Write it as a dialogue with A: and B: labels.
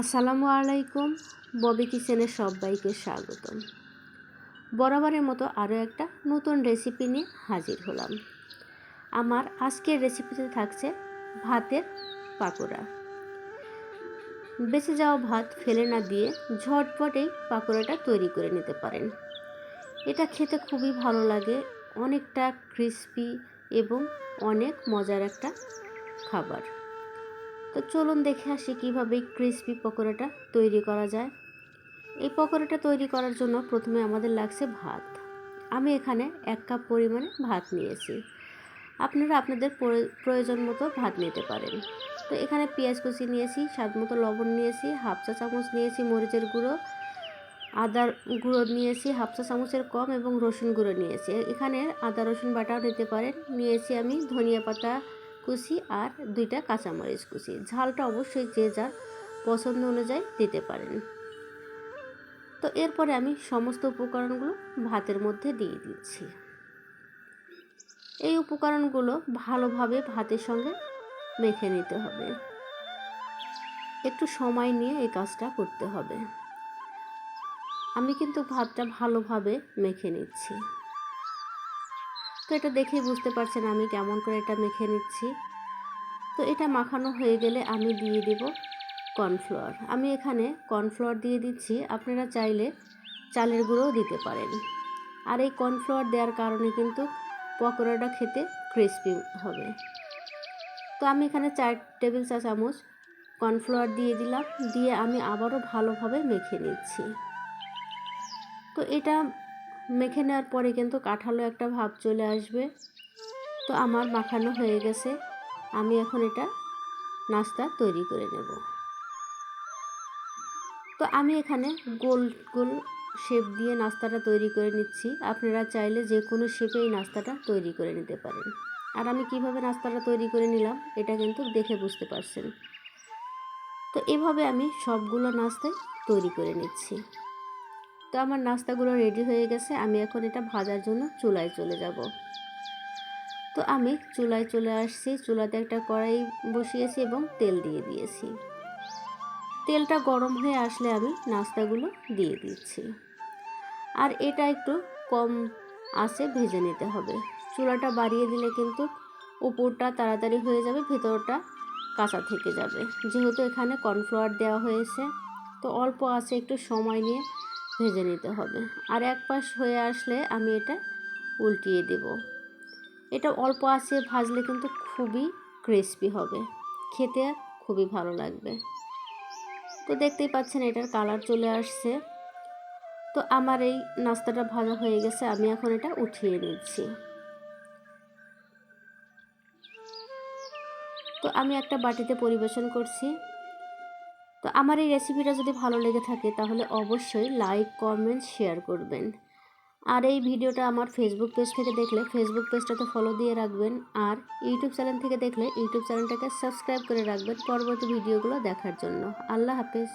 A: আসসালামু আলাইকুম, ববি কিচেনের সবাইকে স্বাগতম। বরাবরের মতো আরও একটা নতুন রেসিপি নিয়ে হাজির হলাম। আমার আজকের রেসিপিতে থাকছে ভাতের পাকোড়া। বেঁচে যাওয়া ভাত ফেলে না দিয়ে ঝটপটেই পাকোড়াটা তৈরি করে নিতে পারেন। এটা খেতে খুবই ভালো লাগে, অনেকটা ক্রিস্পি এবং অনেক মজার একটা খাবার। তো চলুন দেখে আসি কীভাবে ক্রিসপি পকোড়াটা তৈরি করা যায়। এই পকোড়াটা তৈরি করার জন্য প্রথমে আমাদের লাগছে ভাত। আমি এখানে এক কাপ পরিমাণে ভাত নিয়েছি। আপনারা আপনাদের প্রয়োজন মতো ভাত নিতে পারেন। তো এখানে পেঁয়াজ কুচি নিয়েছি, স্বাদ মতো লবণ নিয়েছি, হাফ চা চামচ নিয়েছি মরিচের গুঁড়ো, আদার গুঁড়ো নিয়েছি, হাফ চা চামচের কম এবং রসুন গুঁড়ো নিয়েছি। এখানে আদা রসুন বাটাও নিতে পারেন। নিয়েছি আমি ধনিয়া পাতা কুচি আর দুইটা কাঁচামরিচ কুচি। ঝালটা অবশ্যই যে যার পছন্দ অনুযায়ী দিতে পারেন। তো এরপরে আমি সমস্ত উপকরণগুলো ভাতের মধ্যে দিয়ে দিচ্ছি। এই উপকরণগুলো ভালোভাবে ভাতের সঙ্গে মেখে নিতে হবে। একটু সময় নিয়ে এই কাজটা করতে হবে। আমি কিন্তু ভাতটা ভালোভাবে মেখে নিচ্ছি। তো এটা দেখেই বুঝতে পারছেন আমি কেমন করে এটা মেখে নিচ্ছি। তো এটা মাখানো হয়ে গেলে আমি দিয়ে দেব কর্নফ্লাওয়ার। আমি এখানে কর্নফ্লাওয়ার দিয়ে দিচ্ছি। আপনারা চাইলে চালের গুঁড়োও দিতে পারেন। আর এই কর্নফ্লাওয়ার দেওয়ার কারণে কিন্তু পকোড়াটা খেতে ক্রিস্পি হবে। তো আমি এখানে চার টেবিল চা চামচ কর্নফ্লাওয়ার দিয়ে দিলাম। দিয়ে আমি আবারও ভালোভাবে মেখে নিচ্ছি। তো এটা মেখে নেওয়ার পরে কিন্তু কাঠালো একটা ভাব চলে আসবে। তো আমার মাখানো হয়ে গেছে। আমি এখন এটা নাস্তা তৈরি করে নেব। তো আমি এখানে গোল গোল শেপ দিয়ে নাস্তাটা তৈরি করে নিচ্ছি। আপনারা চাইলে যে কোনো শেপে এই নাস্তাটা তৈরি করে নিতে পারেন। আর আমি কীভাবে নাস্তাটা তৈরি করে নিলাম, এটা কিন্তু দেখে বুঝতে পারছেন। তো এভাবে আমি সবগুলো নাস্তায় তৈরি করে নিচ্ছি। তো আমার নাস্তাগুলো রেডি হয়ে গেছে, আমি এখন এটা ভাজার জন্য চুলায় চলে যাব। তো আমি চুলায় চলে আসছি, চুলাতে একটা কড়াই বসিয়েছি এবং তেল দিয়ে দিয়েছি। তেলটা গরম হয়ে আসলে আমি নাস্তাগুলো দিয়ে দিচ্ছি। আর এটা একটু কম আসে ভেজে নিতে হবে। চুলাটা বাড়িয়ে দিলে কিন্তু উপরটা তাড়াতাড়ি হয়ে যাবে, ভেতরটা কাঁচা থেকে যাবে। যেহেতু এখানে কর্নফ্লাওয়ার দেওয়া হয়েছে, তো অল্প আছে, একটু সময় নিয়ে ভেজে নিতে হবে। আর এক পাশ হয়ে আসলে আমি এটা উল্টিয়ে দেব। এটা অল্প আছে ভাজলে কিন্তু খুবই ক্রিসপি হবে। খেতে খুবই ভালো লাগবে। তো দেখতেই পাচ্ছেন এটার কালার চলে আসছে। তো আমার এই নাস্তাটা ভাজা হয়ে গেছে, আমি এখন এটা উঠিয়ে নিচ্ছি। তো আমি একটা বাটিতে পরিবেশন করছি। তো আমার এই রেসিপিটা যদি ভালো লেগে থাকে, তাহলে অবশ্যই লাইক কমেন্ট শেয়ার করবেন। আর এই ভিডিওটা আমার ফেসবুক পেজ থেকে দেখলে ফেসবুক পেজটাতে ফলো দিয়ে রাখবেন। আর ইউটিউব চ্যানেল থেকে দেখলে ইউটিউব চ্যানেলটাকে সাবস্ক্রাইব করে রাখবেন পরবর্তী ভিডিওগুলো দেখার জন্য। আল্লাহ হাফেজ।